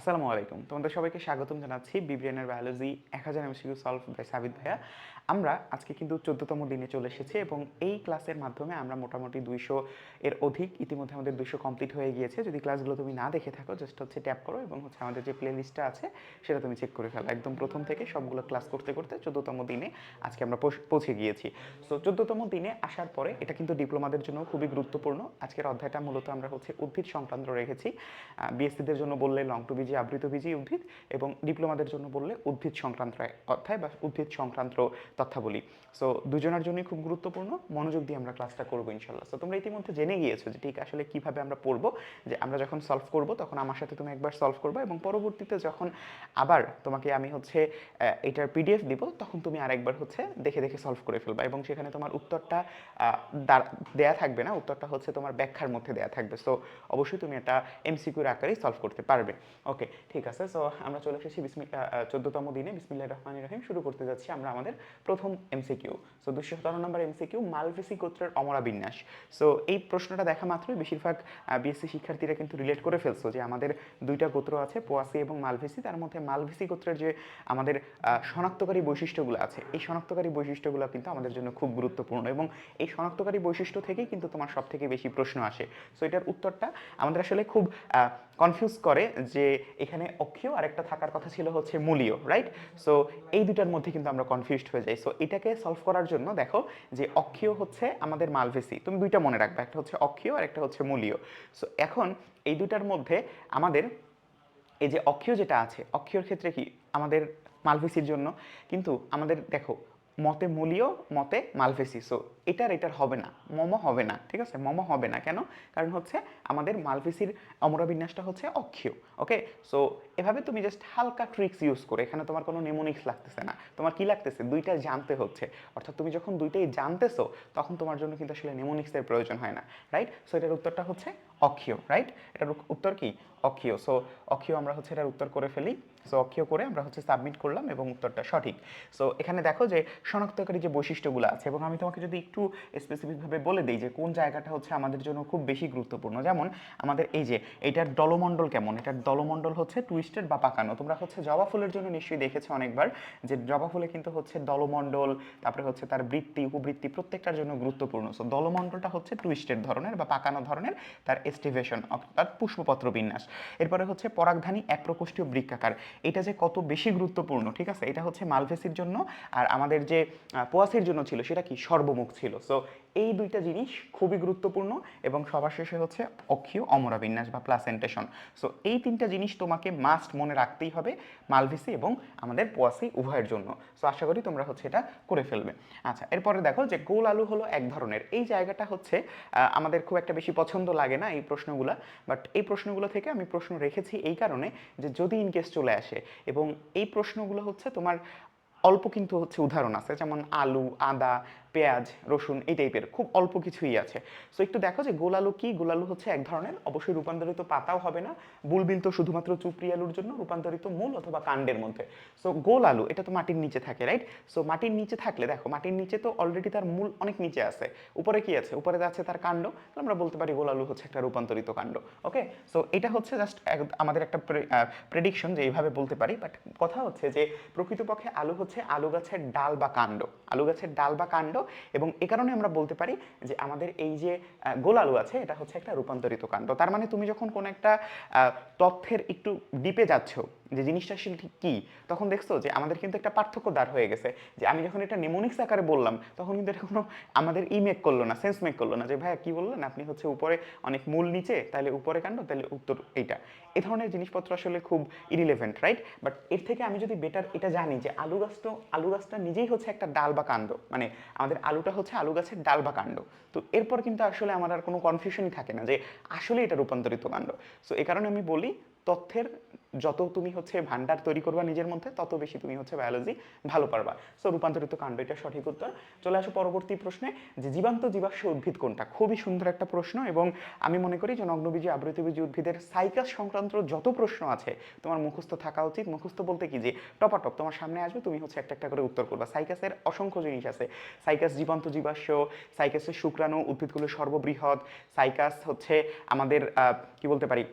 আসসালামু আলাইকুম। তোমাদের সবাইকে স্বাগতম জানাচ্ছি বিবিএনের বায়োলজি এক হাজার এমসিকিউ সলভ বাই সাবিদ ভাইয়া। আমরা আজকে কিন্তু চোদ্দতম দিনে চলে এসেছি এবং এই ক্লাসের মাধ্যমে আমরা মোটামুটি দুইশো এর অধিক ইতিমধ্যে আমাদের দুইশো কমপ্লিট হয়ে গিয়েছে। যদি ক্লাসগুলো তুমি না দেখে থাকো জাস্ট হচ্ছে ট্যাপ করো এবং হচ্ছে আমাদের যে প্লে লিস্টটা আছে, সেটা তুমি চেক করে ফেলো। একদম প্রথম থেকে সবগুলো ক্লাস করতে করতে চোদ্দতম দিনে আজকে আমরা পৌঁছে গিয়েছি। সো চোদ্দতম দিনে আসার পরে এটা কিন্তু ডিপ্লোমাদের জন্য খুবই গুরুত্বপূর্ণ। আজকের অধ্যায়টা মূলত আমরা হচ্ছে উদ্ভিদ সংক্রান্ত রেখেছি। বিএসসিদের জন্য বললে লং টু বিজি আবৃত বিজি উদ্ভিদ এবং ডিপ্লোমাদের জন্য বললে উদ্ভিদ সংক্রান্ত অধ্যায় বা উদ্ভিদ সংক্রান্ত তথ্যাবলী। সো দুজনের জন্যই খুব গুরুত্বপূর্ণ। মনোযোগ দিয়ে আমরা ক্লাসটা করব ইনশাল্লাহ সো তোমরা ইতিমধ্যে জেনে গিয়েছো যে ঠিক আসলে কীভাবে আমরা পড়ব, যে আমরা যখন সলভ করব তখন আমার সাথে তুমি একবার সলভ করবে এবং পরবর্তীতে যখন আবার তোমাকে আমি হচ্ছে এটার পিডিএফ দিব, তখন তুমি আরেকবার হচ্ছে দেখে দেখে সলভ করে ফেলবা এবং সেখানে তোমার উত্তরটা দেয়া থাকবে না, উত্তরটা হচ্ছে তোমার ব্যাখ্যার মধ্যে দেয়া থাকবে। সো অবশ্যই তুমি এটা এমসিকিউর আকারেই সলভ করতে পারবে। ওকে ঠিক আছে। সো আমরা চলে এসেছি বিসমিল্লা চোদ্দতম দিনে বিসমিল্লাহ রহমান রহিম। শুরু করতে যাচ্ছি আমরা আমাদের প্রথম এমসিকিউ সো দুশো সতেরো নম্বর এমসিকিউ মালভেসি গোত্রের অমরা বিন্যাস। সো এই প্রশ্নটা দেখা মাত্রই। বেশিরভাগ বিএসসি শিক্ষার্থীরা কিন্তু রিলেট করে ফেলছো যে আমাদের দুইটা গোত্র আছে, পোয়াসি এবং মালভেসি। তার মধ্যে মালভেসি গোত্রের যে, আমাদের শনাক্তকারী বৈশিষ্ট্যগুলো আছে, এই শনাক্তকারী বৈশিষ্ট্যগুলো কিন্তু আমাদের জন্য খুব গুরুত্বপূর্ণ এবং এই শনাক্তকারী বৈশিষ্ট্য থেকেই কিন্তু তোমার সব থেকে বেশি প্রশ্ন আসে। সো এটার উত্তরটা আমাদের আসলে খুব কনফিউজ করে যে এখানে অক্ষীয় আর একটা থাকার কথা ছিল হচ্ছে মূলীয় রাইট সো এই দুটার মধ্যে কিন্তু আমরা কনফিউজড হয়ে যাই। সো এটাকে সলভ করার জন্য দেখো যে অক্ষীয় হচ্ছে আমাদের মালভেসি। তুমি দুইটা মনে রাখবে, একটা হচ্ছে অক্ষীয় আর একটা হচ্ছে মূলীয়। সো এখন এই দুটার মধ্যে আমাদের এই যে অক্ষীয় যেটা আছে, অক্ষীয়র ক্ষেত্রে কি? আমাদের মালভেসির জন্য। কিন্তু আমাদের দেখো মতে মূলীয়, মতে মালভেসি সো এটার এটার হবে না। মম হবে না, ঠিক আছে? মম হবে না কেন? কারণ হচ্ছে আমাদের মালভেসির অমরাবিন্যাসটা হচ্ছে অক্ষীয় ওকে সো এভাবে তুমি জাস্ট হালকা ট্রিক্স ইউজ করে। এখানে তোমার কোনো নেমোনিক্স লাগতেছে না। তোমার কি লাগতেছে? দুইটা জানতে হচ্ছে। অর্থাৎ তুমি যখন দুইটাই জানতেছো, তখন তোমার জন্য কিন্তু আসলে নেমোনিক্সের প্রয়োজন হয় না রাইট সো এটার উত্তরটা হচ্ছে অক্ষীয় রাইট এটার উত্তর কি? অক্ষীয়। সো অক্ষীয় আমরা হচ্ছে এটার উত্তর করে ফেলি। সো অক্ষীয় করে আমরা হচ্ছে সাবমিট করলাম এবং উত্তরটা সঠিক। সো এখানে দেখো যে শনাক্তকারী যে বৈশিষ্ট্যগুলো আছে এবং আমি তোমাকে যদি একটু স্পেসিফিকভাবে বলে দিই যে কোন জায়গাটা হচ্ছে আমাদের জন্য খুব বেশি গুরুত্বপূর্ণ। যেমন আমাদের এই যে এটার দলমণ্ডল কেমন? এটার দলমণ্ডল হচ্ছে টুইস্টেড বা পাকানো। তোমরা হচ্ছে জবা ফুলের জন্য নিশ্চয়ই দেখেছ অনেকবার যে জবা ফুলে কিন্তু হচ্ছে দলমণ্ডল, তারপরে হচ্ছে তার বৃত্তি, উপবৃত্তি প্রত্যেকটার জন্য গুরুত্বপূর্ণ। সো দলমণ্ডলটা হচ্ছে টুইস্টেড ধরনের বা পাকানো ধরনের তার এস্টিভেশন অর্থাৎ পুষ্পপত্র বিন্যাস। এরপরে হচ্ছে পরাগধানী এক প্রকোষ্ঠীয় বৃক্কাকার এটা যে কত বেশি গুরুত্বপূর্ণ, ঠিক আছে? এটা হচ্ছে মালভেসির জন্য আর আমাদের যে পোয়াসির জন্য ছিল সেটা কি? সর্বমুখ ছিল। সো এই দুইটা জিনিস খুবই গুরুত্বপূর্ণ এবং সবার শেষে হচ্ছে অক্ষীয় অমরা বিন্যাস বা প্লাসেন্টেশন। সো এই তিনটা জিনিস তোমাকে মাস্ট মনে রাখতেই হবে মালভেসি এবং আমাদের পোয়াসি উভয়ের জন্য। সো আশা করি তোমরা হচ্ছে এটা করে ফেলবে। আচ্ছা এরপরে দেখো যে গোল আলু হলো এক ধরনের। এই জায়গাটা হচ্ছে আমাদের খুব একটা বেশি পছন্দ লাগে না এই প্রশ্নগুলো বাট এই প্রশ্নগুলো থেকে আমি প্রশ্ন রেখেছি এই কারণে যে যদি ইনকেস চলে আসে এবং এই প্রশ্নগুলো হচ্ছে তোমার অল্প কিন্তু হচ্ছে উদাহরণ আছে, যেমন আলু, আদা পেঁয়াজ, রসুন এই টাইপের খুব অল্প কিছুই আছে। সো একটু দেখো যে গোলালু কি? গোলালু হচ্ছে এক ধরনের। অবশ্যই রূপান্তরিত পাতাও হবে না। বুলবিল তো শুধুমাত্র চুপড়ি আলুর জন্য, রূপান্তরিত মূল অথবা কাণ্ডের মধ্যে। সো গোল আলু এটা তো মাটির নিচে থাকে রাইট সো মাটির নিচে থাকলে দেখো, মাটির নিচে তো অলরেডি তার মূল অনেক নিচে আছে। উপরে কি আছে? উপরে আছে তার কাণ্ড। আমরা বলতে পারি গোল আলু হচ্ছে একটা রূপান্তরিত কাণ্ড ওকে সো এটা হচ্ছে জাস্ট আমাদের একটা প্রেডিকশন যে এইভাবে বলতে পারি। বাট কথা হচ্ছে যে প্রকৃতপক্ষে আলু হচ্ছে আলু গাছের ডাল বা কাণ্ড। আলু গাছের ডাল বা কাণ্ড এবং এ কারণে আমরা বলতে পারি যে আমাদের এই যে গোলালু আছে, এটা হচ্ছে একটা রূপান্তরিত কাণ্ড। তার মানে তুমি যখন কোনো একটা তথ্যের একটু ডিপে যাচ্ছ যে জিনিসটা আসলে ঠিক কী, তখন দেখছ যে আমাদের কিন্তু একটা পার্থক্য দাঁড় হয়ে গেছে। যে আমি যখন এটা নেমোনিক্স আকারে বললাম, তখন কিন্তু এটা কোনো আমাদের ই মেক করল না সেন্স মেক করল না যে, ভাইয়া, কী বললেন? আপনি হচ্ছে উপরে অনেক মূল নিচে তাহলে উপরে কাণ্ড তাহলে উত্তর এইটা। এ ধরনের জিনিসপত্র আসলে খুব ইরিলেভেন্ট রাইট বাট এর থেকে আমি যদি বেটার এটা জানি যে আলু গাছ তো, আলু গাছটা নিজেই হচ্ছে একটা ডাল বা কাণ্ড। মানে আমাদের আলুটা হচ্ছে আলু গাছের ডাল বা কাণ্ড। তো এরপর কিন্তু আসলে আমার আর কোনো কনফিউশনই থাকে না যে আসলে এটা রূপান্তরিত কাণ্ড। সো এই কারণে আমি বলি তথ্যের যত তুমি হচ্ছে ভান্ডার তৈরি করবা নিজের মধ্যে, তত বেশি তুমি হচ্ছে বায়োলজি ভালো পারবা। সো রূপান্তরিত কাণ্ড, এটা সঠিক উত্তর। চলে আসো পরবর্তী প্রশ্নে, যে জীবান্ত জীবাশ্ম উদ্ভিদ কোনটা? খুবই সুন্দর একটা প্রশ্ন এবং আমি মনে করি যে নগ্নবীজি, আবৃতবীজি উদ্ভিদের সাইকাস সংক্রান্ত যত প্রশ্ন আছে, তোমার মুখস্থ থাকা উচিত। মুখস্থ বলতে কি যে টপাটপ তোমার সামনে আসবে, তুমি হচ্ছে একটা একটা করে উত্তর করবা। সাইকাসের অসংখ্য জিনিস আছে। সাইকাস জীবন্ত জীবাশ্ম সাইকাসের শুক্রাণু উদ্ভিদগুলো সর্ববৃহৎ। সাইকাস হচ্ছে আমাদের কি বলতে পারি?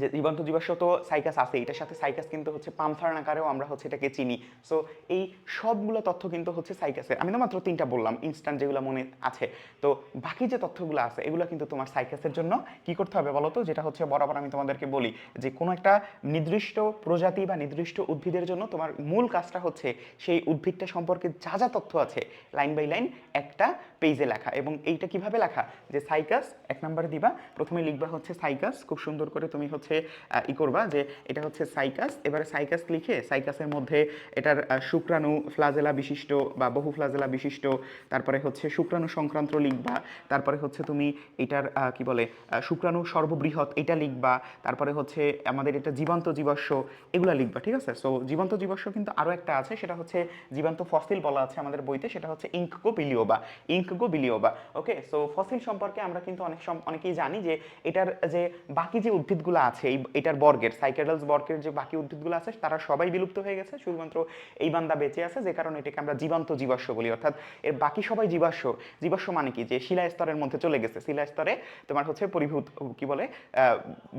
যে জীবন্ত জীবাশ্ম তো সাইকাস আছে, এটার সাথে সাইকাস কিন্তু হচ্ছে পামথার্ন আকারেও আমরা হচ্ছে এটাকে চিনি। সো এই সবগুলো তথ্য কিন্তু হচ্ছে সাইকাসের আমি তো মাত্র তিনটা বললাম ইনস্ট্যান্ট যেগুলো মনে আছে। তো, বাকি যে তথ্যগুলো আছে, এগুলো কিন্তু তোমার সাইকাসের জন্য কি করতে হবে বলো তো? যেটা হচ্ছে বরাবর আমি তোমাদেরকে বলি যে, কোনো একটা নির্দিষ্ট প্রজাতি বা নির্দিষ্ট উদ্ভিদের জন্য তোমার মূল কাজটা হচ্ছে সেই উদ্ভিদটা সম্পর্কে যা যা তথ্য আছে লাইন বাই লাইন একটা পেজে লেখা। এবং এইটা কীভাবে লেখা? যে সাইকাস এক নম্বরে দিবা, প্রথমে লিখবা হচ্ছে সাইকাস খুব সুন্দর করে তুমি হচ্ছে আহ, ই করবা যে এটা হচ্ছে সাইকাস এবারে সাইকাস লিখে সাইকাসের মধ্যে এটার শুক্রাণু ফ্লাজেলা বিশিষ্ট বা বহু ফ্লাজেলা বিশিষ্ট তারপরে হচ্ছে শুক্রাণু সংক্রান্ত লিখবা তারপরে হচ্ছে তুমি এটার কি বলে শুক্রাণু সর্ববৃহৎ এটা লিখবা তারপরে হচ্ছে আমাদের এটা জীবন্ত জীবাশ্ম এগুলা লিখবা ঠিক আছে? সো জীবন্ত জীবাশ্ম কিন্তু আরও একটা আছে সেটা হচ্ছে জীবন্ত ফসিল বলা আছে আমাদের বইতে সেটা হচ্ছে ইঙ্কগো বিলিওবা ইঙ্কগো বিলিওবা ওকে সো ফসিল সম্পর্কে আমরা কিন্তু অনেক অনেকেই জানি যে এটার যে বাকি যে উদ্ভিদগুলো আছে, এই, এটার বর্গের সাইকেডালস বর্গের যে বাকি উদ্ভিদগুলো আছে, তারা সবাই বিলুপ্ত হয়ে গেছে, শুধুমাত্র এই বান্দা বেঁচে আছে, যে কারণে এটাকে আমরা জীবন্ত জীবাশ্ম বলি। অর্থাৎ এর বাকি সবাই জীবাশ্ম। জীবাশ্ম মানে কি? যে শিলা স্তরের মধ্যে চলে গেছে। শিলা স্তরে তোমার হচ্ছে পরিভূত, কি বলে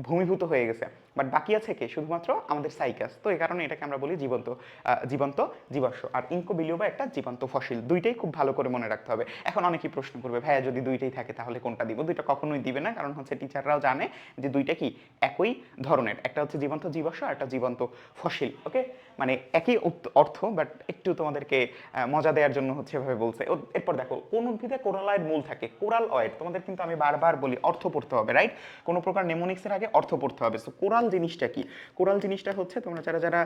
ভূমিভূত হয়ে গেছে। বাট বাকি আছে কে? শুধুমাত্র আমাদের সাইকাস তো এই কারণে এটাকে আমরা বলি জীবন্ত জীবন্ত জীবাশ্ম। আর ইনকো বিলিওবা একটা জীবন্ত ফসিল দুইটাই খুব ভালো করে মনে রাখতে হবে। এখন অনেকেই প্রশ্ন করবে, ভাইয়া, যদি দুইটাই থাকে, তাহলে কোনটা দিব? দুইটা কখনোই দিবে না। কারণ হচ্ছে টিচাররাও জানে যে দুইটা কি? একই ধরনের। একটা হচ্ছে জীবন্ত জীবাশ্ম আর একটা জীবন্ত ফসিল, ওকে? মানে একই অর্থ বাট একটু তোমাদেরকে মজা দেওয়ার জন্য হচ্ছে এভাবে বলছে। এরপর দেখো, কোন উদ্ভিদে কোরালয়েড মূল থাকে? কোরাল অয়েড, তোমাদের কিন্তু আমি বারবার বলি, অর্থ পড়তে হবে রাইট কোনো প্রকার নেমোনিক্সের আগে অর্থ পড়তে হবে। সো কোরাল জিনিসটা কি? কোরাল জিনিসটা হচ্ছে তোমরা যারা যারা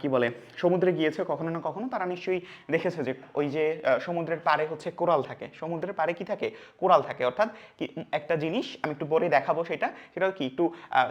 কি বলে, সমুদ্রে গিয়েছে কখনো না কখনো, তারা নিশ্চয়ই দেখেছে যে ওই যে সমুদ্রের পাড়ে হচ্ছে কোরাল থাকে। সমুদ্রের পাড়ে কি থাকে? কোরাল থাকে। অর্থাৎ কি একটা জিনিস, আমি একটু পরে দেখাবো সেটা সেটা কি? একটু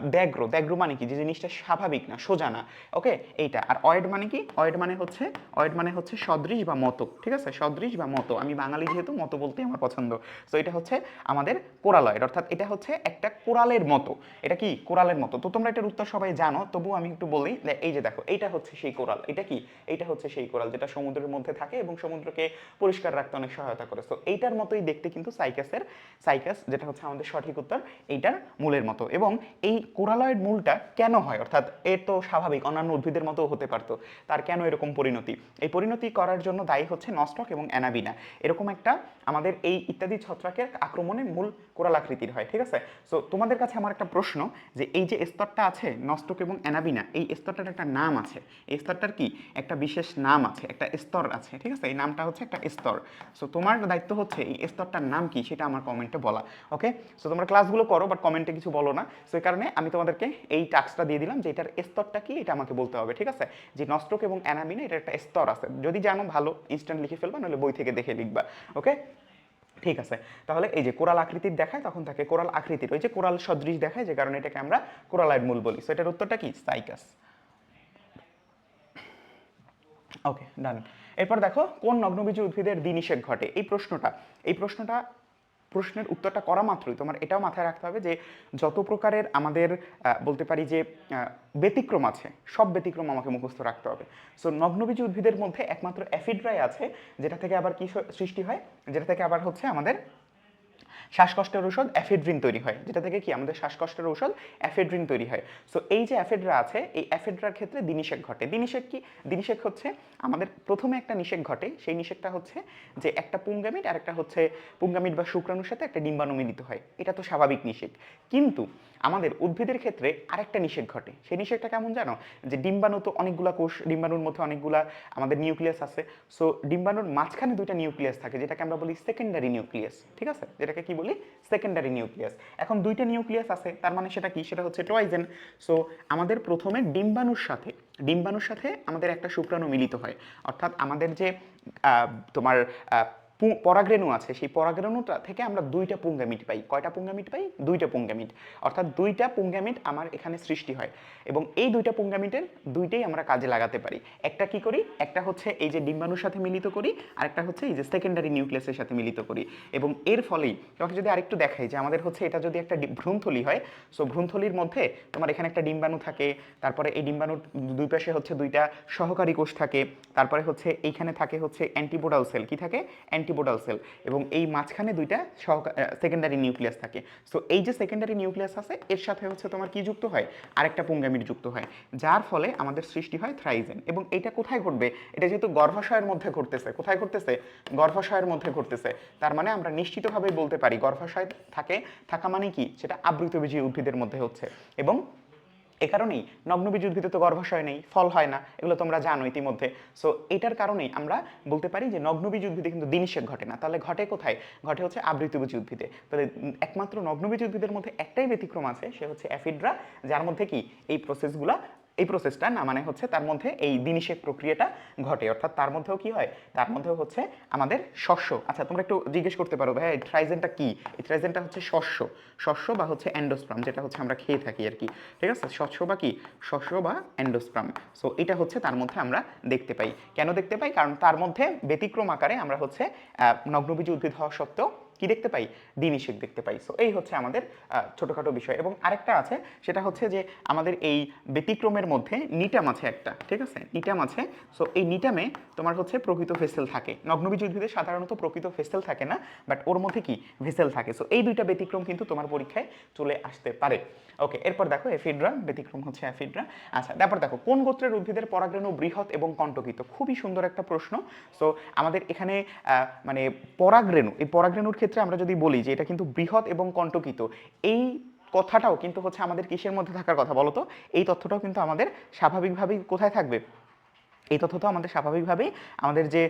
আহ, দ্যাগ্র দ্যাগ্র মানে কি? যে জিনিসটা স্বাভাবিক না সোজা না। ওকে এইটা। আর অয়েড মানে কি? অয়েড মানে হচ্ছে অয়েড মানে হচ্ছে সদৃশ বা মতো। ঠিক আছে? সদৃশ বা মতো। আমি বাঙালি যেহেতু মতো বলতে আমার পছন্দ। তো এটা হচ্ছে আমাদের কোরালয়েড অর্থাৎ এটা হচ্ছে একটা কোরালের মতো। এটা কি? কোরালের মতো। তো তোমরা এটার উত্তর সবাই জানো। তবু আমি একটু বলি এই যে দেখো এটা হচ্ছে সেই কোরাল। এটা কি? এটা হচ্ছে সেই কোরাল যেটা সমুদ্রের মধ্যে থাকে এবং সমুদ্রকে পরিষ্কার রাখতে অনেক সহায়তা করে। তো এইটার মতোই দেখতে কিন্তু সাইকাসের সাইকাস যেটা হচ্ছে আমাদের সঠিক উত্তর এইটার মূলের মতো। এবং এই কোরালয়েড মূলটা কেন হয়? অর্থাৎ এর তো স্বাভাবিক, অন্যান্য উদ্ভিদের মতো হতে পারতো। তার কেন এরকম পরিণতি? এই পরিণতি করার জন্য দায়ী হচ্ছে নস্টক এবং অ্যানাবিনা। এরকম একটা আমাদের এই ইত্যাদি ছত্রাকের আক্রমণে মূল কোরাল আকৃতির হয়, ঠিক আছে? সো তোমাদের কাছে আমার একটা প্রশ্ন যে এই যে স্তরটা আছে, নস্টক এবং অ্যানাবিনা, এই স্তরটার একটা নাম আছে। এই স্তরটার কি? একটা বিশেষ নাম আছে, একটা স্তর আছে, ঠিক আছে? এই নামটা হচ্ছে একটা স্তর। সো তোমার দায়িত্ব হচ্ছে এই স্তরটার নাম কি সেটা আমার কমেন্টে বলা ওকে সো তোমরা ক্লাসগুলো করো বাট কমেন্টে কিছু বলো না। সো কারণে আমি তোমাদেরকে এই টাস্কটা দিয়ে দিলাম যে এটার স্তরটা কি, এটা আমাকে বলতে হবে, ঠিক আছে? যে নস্টক এবং অ্যানামিনা এটার একটা স্তর আছে। যদি জানো, ভালো ইনস্ট্যান্ট লিখে ফেলবা, নাহলে বই থেকে দেখে লিখবা ওকে ঠিক আছে। তাহলে এই যে কোরাল আকৃতির দেখায়, তখন তাকে কোরাল আকৃতির, ওই যে কোরাল সদৃশ দেখায়, যে কারণে এটাকে আমরা কোরালাইড মূল বলি। সো এটার উত্তরটা কি? সাইকাস ওকে ডান এরপর দেখো, কোন নগ্নবীজ উদ্ভিদের দিনিষেক ঘটে? এই প্রশ্নটা এই প্রশ্নটা প্রশ্নের উত্তরটা করা মাত্রই। তোমার এটাও মাথায় রাখতে হবে যে, যত প্রকারের আমাদের বলতে পারি যে ব্যতিক্রম আছে, সব ব্যতিক্রম আমাকে মুখস্থ রাখতে হবে। সো নগ্নবীজ উদ্ভিদের মধ্যে একমাত্র অ্যাফিড্রাই আছে, যেটা থেকে আবার কি সৃষ্টি হয়? যেটা থেকে আবার হচ্ছে আমাদের শ্বাসকষ্টের ঔষধ অ্যাফেড্রিন তৈরি হয়, যেটা থেকে কি আমাদের শ্বাসকষ্টের ঔষধ অ্যাফেড্রিন তৈরি হয়। সো এই যে অ্যাফেড্রা আছে, এই অ্যাফেড্রার ক্ষেত্রে দিনিষেক ঘটে। দিনিষেক কি দিনিষেক হচ্ছে আমাদের প্রথমে একটা নিষেক ঘটে, সেই নিষেকটা হচ্ছে যে একটা পুঙ্গামিট আর একটা হচ্ছে পুঙ্গামিট বা শুক্রাণুর সাথে একটা ডিম্বাণু মিলিত হয়। এটা তো স্বাভাবিক নিষেক। কিন্তু আমাদের উদ্ভিদের ক্ষেত্রে আরেকটা নিষেক ঘটে। সেই নিষেকটা কেমন জানো? যে ডিম্বাণু তো অনেকগুলা কোষ, ডিম্বাণুর মধ্যে অনেকগুলা আমাদের নিউক্লিয়াস আছে। সো ডিম্বাণুর মাঝখানে দুইটা নিউক্লিয়াস থাকে, যেটাকে আমরা বলি সেকেন্ডারি নিউক্লিয়াস। ঠিক আছে? যেটাকে কি বলি সেকেন্ডারি নিউক্লিয়াস এখন দুইটা নিউক্লিয়াস আছে, তার মানে সেটা কি? সেটা হচ্ছে টয়জেন সো আমাদের প্রথমে ডিম্বাণুর সাথে ডিম্বাণুর সাথে আমাদের একটা শুক্রাণু মিলিত হয়। অর্থাৎ আমাদের যে তোমার পরাগরেণু আছে। সেই পরাগরেণুটা থেকে আমরা দুইটা পুঙ্গামিট পাই। কয়টা পুঙ্গামিট পাই? দুইটা পুঙ্গামিট অর্থাৎ দুইটা পুঙ্গামিট আমার এখানে সৃষ্টি হয়। এবং এই দুইটা পুঙ্গামিটের দুইটাই আমরা কাজে লাগাতে পারি। একটা কি করি? একটা হচ্ছে এই যে ডিম্বাণুর সাথে মিলিত করি আর একটা হচ্ছে এই যে সেকেন্ডারি নিউক্লিয়াসের সাথে মিলিত করি। এবং এর ফলেই তোমাকে যদি আরেকটু দেখাই যে আমাদের হচ্ছে এটা যদি একটা ভ্রূণথলি হয় সো ভ্রূণথলির মধ্যে তোমার এখানে একটা ডিম্বাণু থাকে, তারপরে এই ডিম্বাণুর দুই পাশে হচ্ছে দুইটা সহকারী কোষ থাকে, তারপরে হচ্ছে এইখানে থাকে হচ্ছে অ্যান্টিবোডাল সেল কি থাকে? অ্যান্টি অ্যান্টিবোডাল সেল এবং এই মাঝখানে দুইটা সেকেন্ডারি নিউক্লিয়াস থাকে। সো এই যে সেকেন্ডারি নিউক্লিয়াস আছে, এর সাথে হচ্ছে তোমার কি যুক্ত হয়? আরেকটা পুঙ্গামির যুক্ত হয়, যার ফলে আমাদের সৃষ্টি হয় থ্রাইজেন এবং এটা কোথায় ঘটবে? এটা যেহেতু গর্ভাশয়ের মধ্যে ঘটতেছে। কোথায় ঘটতেছে? গর্ভাশয়ের মধ্যে ঘটতেছে। তার মানে আমরা নিশ্চিতভাবে বলতে পারি গর্ভাশয় থাকে, থাকা মানে কি? সেটা আবৃতবীজী উদ্ভিদের মধ্যে হচ্ছে। এবং এ কারণেই নগ্নবীজ উদ্ভিদে তো গর্ভাশয় নেই, ফল হয় না, এগুলো তোমরা জানো ইতিমধ্যে। সো এটার কারণেই আমরা বলতে পারি যে নগ্নবীজ উদ্ভিদে কিন্তু দিনিশেক ঘটে না। তাহলে ঘটে কোথায়? ঘটে হচ্ছে আবৃতবীজ উদ্ভিদে তাহলে একমাত্র নগ্নবীজ উদ্ভিদের মধ্যে একটাই ব্যতিক্রম আছে, সে হচ্ছে অ্যাফিড্রা, যার মধ্যে কি? এই প্রসেসগুলা এই প্রসেসটা না মানে হচ্ছে তার মধ্যে এই দিনিষেক প্রক্রিয়াটা ঘটে। অর্থাৎ তার মধ্যেও কি হয়? তার মধ্যেও হচ্ছে আমাদের শস্য। আচ্ছা তোমরা একটু জিজ্ঞেস করতে পারো, ভাই, এই ট্রাইজেনটা কি? এই ট্রাইজেনটা হচ্ছে শস্য। শস্য বা হচ্ছে অ্যান্ডোস্প্রাম যেটা হচ্ছে আমরা খেয়ে থাকি আর কি। ঠিক আছে? শস্য বা কি? শস্য বা অ্যান্ডোস্প্রাম সো এটা হচ্ছে তার মধ্যে আমরা দেখতে পাই। কেন দেখতে পাই? কারণ তার মধ্যে ব্যতিক্রম আকারে আমরা হচ্ছে নগ্নবীজী উদ্ভিদ হওয়া সত্ত্বেও কি দেখতে পাই? দিনিষেক দেখতে পাই। সো এই হচ্ছে আমাদের ছোটখাটো বিষয়। এবং আরেকটা আছে, সেটা হচ্ছে যে আমাদের এই ব্যতিক্রমের মধ্যে নিটাম আছে একটা, ঠিক আছে? নিটাম আছে। সো এই নিটামে তোমার হচ্ছে প্রকৃত ভেসেল থাকে। নগ্নবীজ উদ্ভিদে সাধারণত প্রকৃত ভেসেল থাকে না বাট ওর মধ্যে কি? ভেসেল থাকে। সো এই দুইটা ব্যতিক্রম কিন্তু তোমার পরীক্ষায় চলে আসতে পারে। ওকে এরপর দেখো, এফিড্রা, ব্যতিক্রম হচ্ছে অ্যাফিড্রা আচ্ছা তারপর দেখো, কোন গোত্রের উদ্ভিদের পরাগরেণু বৃহৎ এবং কণ্টকিত? খুবই সুন্দর একটা প্রশ্ন। সো আমাদের এখানে মানে পরাগরেণু, এই পরাগরেণুর ক্ষেত্রে আমরা যদি বলি যে এটা কিন্তু বৃহৎ এবং কণ্টকিত, এই কথাটাও কিন্তু হচ্ছে আমাদের কিসের মধ্যে থাকার কথা বলতো? এই তথ্যটাও কিন্তু আমাদের স্বাভাবিকভাবেই কোথায় থাকবে? এই তথ্য তো আমাদের স্বাভাবিকভাবেই আমাদের যে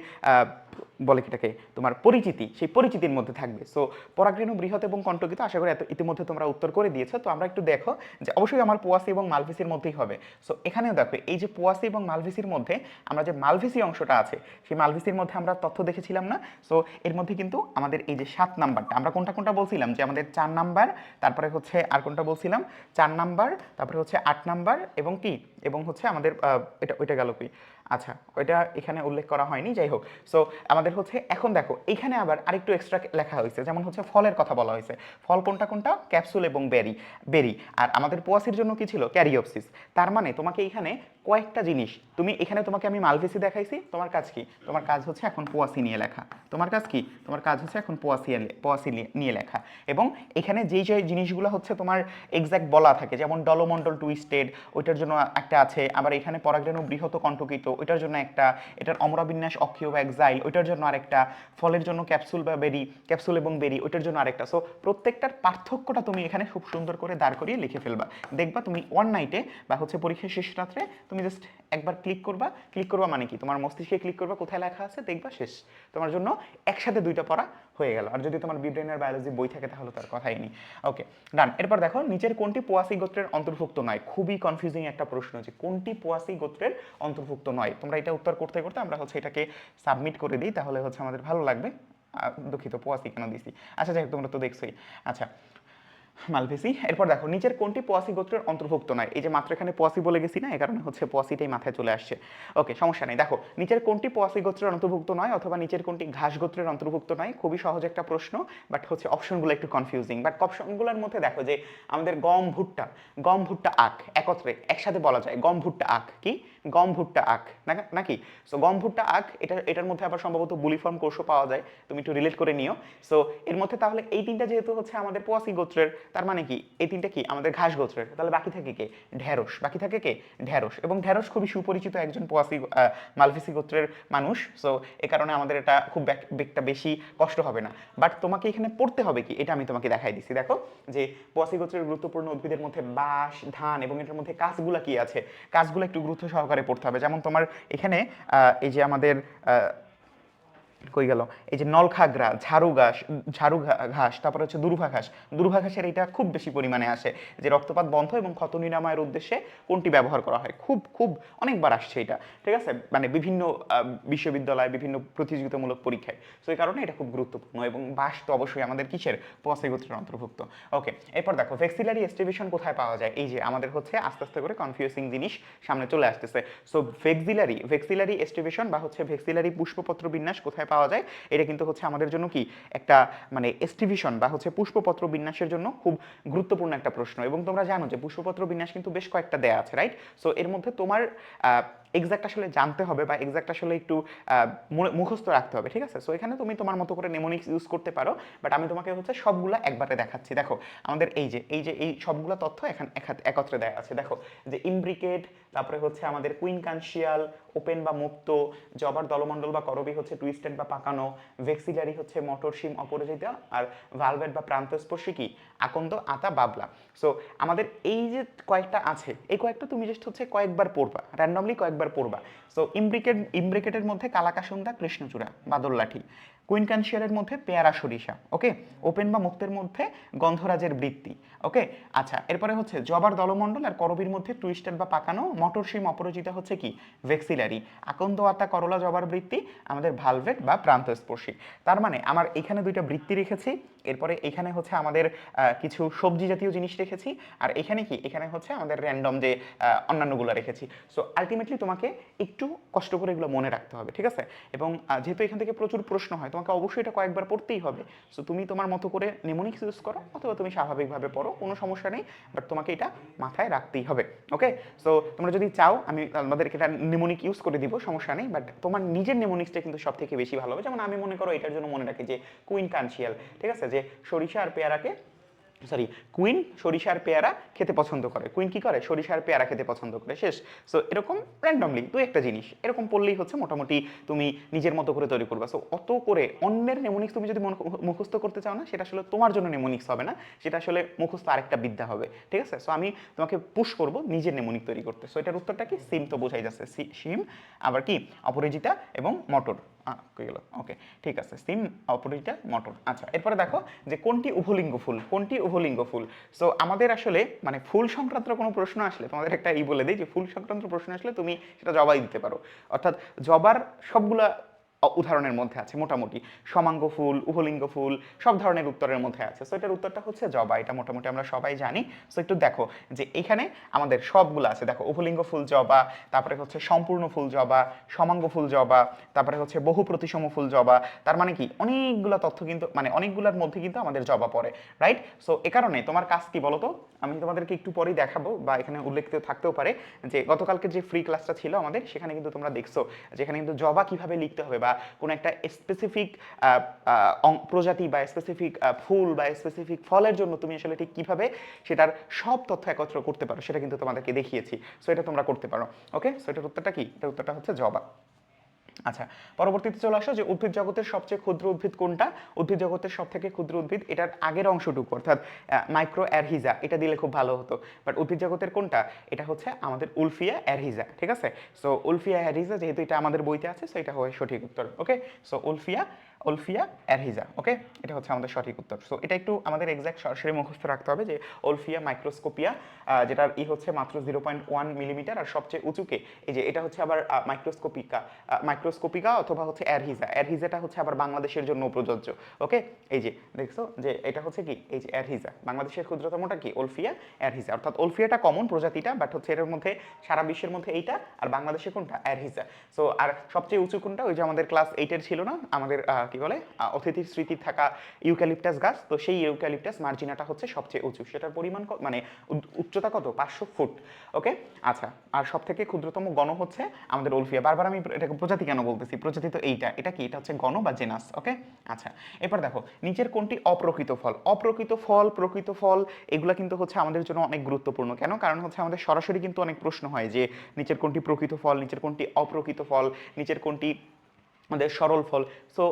বলে কিটাকে তোমার পরিচিতি, সেই পরিচিতির মধ্যে থাকবে। সো পরাগরেণু, বৃহৎ এবং কণ্টকিত, আশা করি এত, ইতিমধ্যে তোমরা উত্তর করে দিয়েছ। তো আমরা একটু দেখো যে অবশ্যই আমার পোয়াসি এবং মালভিসির মধ্যেই হবে। সো এখানেও দেখো, এই যে পোয়াসি এবং মালভিসির মধ্যে আমরা যে মালভিসি অংশটা আছে, সেই মালভিসির মধ্যে আমরা তথ্য দেখেছিলাম না। সো এর মধ্যে কিন্তু আমাদের এই যে সাত নাম্বারটা, আমরা কোনটা কোনটা বলছিলাম? যে আমাদের চার নাম্বার, তারপরে হচ্ছে আর কোনটা বলছিলাম? চার নাম্বার, তারপরে হচ্ছে আট নাম্বার এবং কি? এবং হচ্ছে আমাদের এটা, ওইটা গেল কি আচ্ছা ওইটা এখানে উল্লেখ করা হয়নি, যাই হোক। সো আমাদের হচ্ছে, এখন দেখো, এখানে আবার আরেকটু এক্সট্রা লেখা হয়েছে, যেমন হচ্ছে ফলের কথা বলা হয়েছে। ফল কোনটা কোনটা? ক্যাপসুল এবং বেরি বেরি। আর আমাদের পোয়াসির জন্য কি ছিল? ক্যারিওপসিস। তার মানে তোমাকে এখানে কয়েকটা জিনিস, তুমি, এখানে তোমাকে আমি মালভেসি দেখাইছি, তোমার কাজ কি? তোমার কাজ হচ্ছে এখন পোয়াসি নিয়ে লেখা। তোমার কাজ কি? তোমার কাজ হচ্ছে এখন পোয়াসি পোয়াসি নিয়ে- লেখা। এবং এখানে যেই যে জিনিসগুলো হচ্ছে তোমার এক্স্যাক্ট বলা থাকে, যেমন ডলোমন্ডল টুইস্টেড ওইটার জন্য একটা আছে, আবার এখানে পরাগরেণু বৃহৎ কণ্টকিত ওইটার জন্য একটা, এটার অমরাবিন্যাস অক্ষীয় বা এক্সাইল ওইটার জন্য আরেকটা, ফলের জন্য ক্যাপসুল বা বেরি ক্যাপসুল এবং বেরি, ওইটার জন্য আরেকটা। সো প্রত্যেকটার পার্থক্যটা তুমি এখানে খুব সুন্দর করে দাঁড় করিয়ে লিখে ফেলবা। দেখবা তুমি ওয়ান নাইটে বা হচ্ছে পরীক্ষার শেষ রাত্রে তুমি জাস্ট একবার ক্লিক করবা। ক্লিক করবা মানে কি? তোমার মস্তিষ্কে ক্লিক করবা কোথায় লেখা আছে, দেখবা শেষ। তোমার জন্য একসাথে দুইটা পড়া হয়ে গেল। আর যদি তোমার বিব্রেনের বায়োলজি বই থাকে তাহলে তার কথাই নেই। ওকে ডান এরপর দেখো নিচের কোনটি পোয়াসি গোত্রের অন্তর্ভুক্ত নয়? খুবই কনফিউজিং একটা প্রশ্ন যে কোনটি পোয়াসি গোত্রের অন্তর্ভুক্ত নয়? তোমরা এটা উত্তর করতে করতে আমরা হচ্ছে এটাকে সাবমিট করে দিই তাহলে হচ্ছে আমাদের ভালো লাগবে। দুঃখিত পোয়াসি কেন দিছি? আচ্ছা যাই হোক, তোমরা তো দেখছোই। আচ্ছা মালভেসি। এরপর দেখো, নিচের কোনটি পোয়াসি গোত্রের অন্তর্ভুক্ত নয়? এই যে মাত্র এখানে পোয়াসি বলে গেছি না এই কারণে হচ্ছে পোয়াসিটাই মাথায় চলে আসছে। ওকে, সমস্যা নেই। দেখো, নিচের কোনটি পোয়াসি গোত্রের অন্তর্ভুক্ত নয় অথবা নিচের কোনটি ঘাস গোত্রের অন্তর্ভুক্ত নয়? খুবই সহজ একটা প্রশ্ন বাট হচ্ছে অপশনগুলো একটু কনফিউজিং বাট অপশনগুলোর মধ্যে দেখো যে আমাদের গম, ভুট্টা গম, ভুট্টা, আখ একত্রে, একসাথে বলা যায়। গম, ভুট্টা, আখ কি? গম, ভুট্টা, আখ নাকি? সো গম, ভুট্টা, আখ, এটা, এটার মধ্যে আবার সম্ভবত বুলিফর্ম কোর্সও পাওয়া যায়। তুমি একটু রিলেট করে নিও। সো এর মধ্যে তাহলে এই তিনটা যেহেতু হচ্ছে আমাদের পোয়াসি গোত্রের তার মানে কি? এই তিনটা কি? আমাদের ঘাস গোত্রের। তাহলে বাকি থাকে কে? ঢেঁড়স। বাকি থাকে কে? ঢেঁড়স। এবং ঢেঁড়স খুবই সুপরিচিত একজন পোয়াসি মালভেসি গোত্রের মানুষ। সো এ কারণে আমাদের এটা খুব একটা বেশি কষ্ট হবে না। বাট তোমাকে এখানে পড়তে হবে কি? এটা আমি তোমাকে দেখাই দিছি। দেখো যে পোয়াসি গোত্রের গুরুত্বপূর্ণ উদ্ভিদের মধ্যে বাঁশ, ধান এবং এটার মধ্যে কাজগুলা কি আছে? কাজগুলো একটু গুরুত্ব সহকারে পড়তে হবে। যেমন তোমার এখানে এই যে আমাদের কই গেল? এই যে নলখাগড়া ঝাড়ু ঘাস ঝাড়ু ঘাস, তারপরে হচ্ছে দুর্ভা ঘাস। দুর্ভা ঘাসের এটা খুব বেশি পরিমাণে আসে যে রক্তপাত বন্ধ এবং ক্ষত নিরাময়ের উদ্দেশ্যে কোনটি ব্যবহার করা হয়। খুব খুব অনেকবার আসছে এটা, ঠিক আছে? মানে বিভিন্ন বিশ্ববিদ্যালয়, বিভিন্ন প্রতিযোগিতামূলক পরীক্ষায়। তো এই কারণে এটা খুব গুরুত্বপূর্ণ এবং বাস তো অবশ্যই আমাদের কিসের? গোত্রের অন্তর্ভুক্ত। ওকে এরপর দেখো ভেক্সিলারি এস্টিভেশন কোথায় পাওয়া যায়? এই যে আমাদের হচ্ছে আস্তে আস্তে করে কনফিউজিং জিনিস সামনে চলে আসতেছে। সো ভেক্সিলারি ভেক্সিলারি এস্টিভেশন বা হচ্ছে ভেক্সিলারি পুষ্পপত্র বিন্যাস কোথায় পাওয়া যায়, এটা কিন্তু হচ্ছে আমাদের জন্য কি একটা মানে এস্টিভিশন বা হচ্ছে পুষ্পপত্র বিন্যাসের জন্য খুব গুরুত্বপূর্ণ একটা প্রশ্ন। এবং তোমরা জানো যে পুষ্পপত্র বিন্যাস কিন্তু বেশ কয়েকটা দেয়া আছে রাইট সো এর মধ্যে তোমার এক্সাক্ট আসলে জানতে হবে বা এক্সাক্ট আসলে একটু মুখস্থ রাখতে হবে, ঠিক আছে? সো এখানে তুমি তোমার মতো করে নেমোনিক্স ইউজ করতে পারো বাট আমি তোমাকে হচ্ছে সবগুলা একবারে দেখাচ্ছি। দেখো, আমাদের এই যে এই যে, এই সবগুলা তথ্য এখানে একত্রে দেওয়া আছে। দেখো, যে ইমব্রিকেট তারপরে হচ্ছে আমাদের কুইন কানশিয়াল ওপেন বা মুক্ত, জবার দলমণ্ডল বা করবি হচ্ছে টুইস্টেড বা পাকানো ভেক্সিলারি হচ্ছে মটর, শিম, অপরাজিতা আর ভালভেট বা প্রান্তস্পর্শী কি? আকন্দ, আতা, বাবলা। সো আমাদের এই যে কয়েকটা আছে, এই কয়েকটা তুমি জাস্ট হচ্ছে কয়েকবার পড়বা র্যান্ডমলি কয়েকবার পড়বা। সো ইমব্রিকেট ইমব্রিকেটের মধ্যে কালাকাসুন্দা, কৃষ্ণচূড়া, বাদল লাঠি। কুইন কানশিয়ারের মধ্যে পেয়ারা সরিষা, ওকে? ওপেন বা মুক্তের মধ্যে গন্ধরাজের বৃত্তি, ওকে? আচ্ছা এরপরে হচ্ছে জবার দলমণ্ডল আর করবির মধ্যে টুইস্টার বা পাকানো মটর শিম অপরাজিতা হচ্ছে কি? ভেক্সিলারি। আকন্দ, আতা, করলা, জবার বৃত্তি আমাদের ভালভেট বা প্রান্তস্পর্শী। তার মানে আমার এখানে দুইটা বৃত্তি রেখেছি, এরপরে এখানে হচ্ছে আমাদের কিছু সবজি জাতীয় জিনিস রেখেছি, আর এখানে কি? এখানে হচ্ছে আমাদের র্যান্ডম যে অন্যান্যগুলো রেখেছি। সো আলটিমেটলি তোমাকে একটু কষ্ট করে এগুলো মনে রাখতে হবে, ঠিক আছে? এবং যেহেতু এখান থেকে প্রচুর প্রশ্ন হয় তোমাকে অবশ্যই এটা কয়েকবার পড়তেই হবে। সো তুমি তোমার মতো করে নেমোনিক্স ইউজ করো অথবা তুমি স্বাভাবিকভাবে পড়ো, কোনো সমস্যা নেই বাট তোমাকে এটা মাথায় রাখতেই হবে। ওকে সো তোমরা যদি চাও, আমি আমাদেরকে এটা নেমোনিক ইউজ করে দিব, সমস্যা নেই বাট তোমার নিজের নেমোনিক্সটা কিন্তু সব থেকে বেশি ভালো হবে। যেমন আমি মনে করো এটার জন্য মনে রাখি যে কুইন কানশিয়াল ঠিক আছে? যে সরিষা আর পেয়ারাকে সরি কুইন সরিষার পেয়ারা খেতে পছন্দ করে। কুইন কি করে? সরিষার পেয়ারা খেতে পছন্দ করে। শেষ। সো এরকম র্যান্ডমলি দু একটা জিনিস। এরকম পড়লেই হচ্ছে মোটামুটি তুমি নিজের মতো করে তৈরি করবে। সো অত করে অন্যের নেমোনিক্স তুমি যদি মুখস্থ করতে চাও না, সেটা আসলে তোমার জন্য নেমোনিক্স হবে না। সেটা আসলে মুখস্থ আরেকটা বিদ্যা হবে। ঠিক আছে? সো আমি তোমাকে পুশ করব নিজের নেমোনিক তৈরি করতে। সো এটার উত্তরটা কি? সিম তো বোঝাই যাচ্ছে। সিম আবার কি? অপরাজিতা এবং মটর। কই ওকে ঠিক আছে সিম অপরিটা মটর। আচ্ছা এরপরে দেখো যে কোনটি উভলিঙ্গ ফুল, কোনটি উভলিঙ্গ ফুল? সো আমাদের আসলে মানে ফুল সংক্রান্ত কোনো প্রশ্ন আসলে, তোমাদের একটা ই বলে দিই যে ফুল সংক্রান্ত প্রশ্ন আসলে তুমি সেটা জবাই দিতে পারো। অর্থাৎ জবার সবগুলা উদাহরণের মধ্যে আছে, মোটামুটি সমাঙ্গ ফুল, উভলিঙ্গ ফুল, সব ধরনের উত্তরের মধ্যে আছে। সো এটার উত্তরটা হচ্ছে জবা, এটা মোটামুটি আমরা সবাই জানি। সো একটু দেখো যে এখানে আমাদের সবগুলো আছে। দেখো, উভলিঙ্গ ফুল জবা, তারপরে হচ্ছে সম্পূর্ণ ফুল জবা, সমাঙ্গ ফুল জবা, তারপরে হচ্ছে বহু প্রতিসম ফুল জবা, তার মানে কি? অনেকগুলো তথ্য কিন্তু মানে অনেকগুলোর মধ্যে কিন্তু আমাদের জবা পড়ে রাইট সো এ কারণে তোমার কাজ কি বলো তো আমি তোমাদেরকে একটু পরেই দেখাবো বা এখানে উল্লেখিত থাকতেও পারে যে গতকালকে যে ফ্রি ক্লাসটা ছিল আমাদের, সেখানে কিন্তু তোমরা দেখছ যেখানে কিন্তু জবা কীভাবে লিখতে হবে বা কোনো একটা স্পেসিফিক প্রজাতি বা স্পেসিফিক ফুল বা স্পেসিফিক ফলের জন্য তুমি আসলে ঠিক কীভাবে সেটার সব তথ্য একত্র করতে পারো সেটা কিন্তু তোমাদেরকে দেখিয়েছি। সো এটা তোমরা করতে পারো। ওকে সো এটার উত্তরটা কি? এটার উত্তরটা হচ্ছে জবা। আচ্ছা পরবর্তীতে চলে আসো যে উদ্ভিদ জগতের সবচেয়ে ক্ষুদ্র উদ্ভিদ কোনটা? উদ্ভিদ জগতের সব থেকে ক্ষুদ্র উদ্ভিদ এটার আগের অংশটুকু, অর্থাৎ মাইক্রো অ্যারহিজা, এটা দিলে খুব ভালো হতো। বাট উদ্ভিদ জগতের কোনটা? এটা হচ্ছে আমাদের উলফিয়া অ্যারহিজা, ঠিক আছে? সো উলফিয়া অ্যারহিজা যেহেতু এটা আমাদের বইতে আছে সো এটা হয় সঠিক উত্তর ওকে সো উলফিয়া উলফিয়া অ্যারহিজা ওকে এটা হচ্ছে আমাদের সঠিক উত্তর। সো এটা একটু আমাদের এক্স্যাক্ট সরাসরি মুখস্থ রাখতে হবে যে ওলফিয়া মাইক্রোস্কোপিয়া যেটার ই হচ্ছে মাত্র জিরো পয়েন্ট ওয়ান মিলিমিটার আর সবচেয়ে উঁচুকে, এই যে এটা হচ্ছে আবার মাইক্রোস্কোপিকা মাইক্রোস্কোপিকা অথবা হচ্ছে অ্যারহিজা অ্যারহিজাটা হচ্ছে আবার বাংলাদেশের জন্য প্রযোজ্য ওকে এই যে দেখছ যে এটা হচ্ছে কি? এই যে অ্যারহিজা বাংলাদেশের ক্ষুদ্রতমটা কি? ওলফিয়া অ্যারহিজা অর্থাৎ ওলফিয়াটা কমন প্রজাতিটা বাট হচ্ছে এর মধ্যে, সারা বিশ্বের মধ্যে এইটা, আর বাংলাদেশে কোনটা? অ্যারহিজা সো আর সবচেয়ে উঁচু কোনটা? ওই যে আমাদের ক্লাস এইটের ছিল না? আমাদের কি বলে? অতিথির স্মৃতি থাকা ইউক্যালিপটাস গাছ। তো সেই ইউক্যালিপটাস মার্জিনাটা হচ্ছে সবচেয়ে উঁচু। সেটার পরিমাণ মানে উচ্চতা কত? পাঁচশো ফুট। ওকে? আচ্ছা আর সব থেকে ক্ষুদ্রতম গণ হচ্ছে আমাদের ওলফিয়া বারবার আমি এটাকে প্রজাতি কেন বলতেছি? প্রজাতি তো এইটা। এটা কি? এটা হচ্ছে গণ বা জেনাস? ওকে? আচ্ছা এরপর দেখো, নিচের কোনটি অপ্রকৃত ফল? অপ্রকৃত ফল, প্রকৃত ফল, এগুলো কিন্তু হচ্ছে আমাদের জন্য অনেক গুরুত্বপূর্ণ। কেন? কারণ হচ্ছে আমাদের সরাসরি কিন্তু অনেক প্রশ্ন হয় যে, নিচের কোনটি প্রকৃত ফল, নিচের কোনটি অপ্রকৃত ফল, নিচের কোনটি আমাদের সরল ফল। সো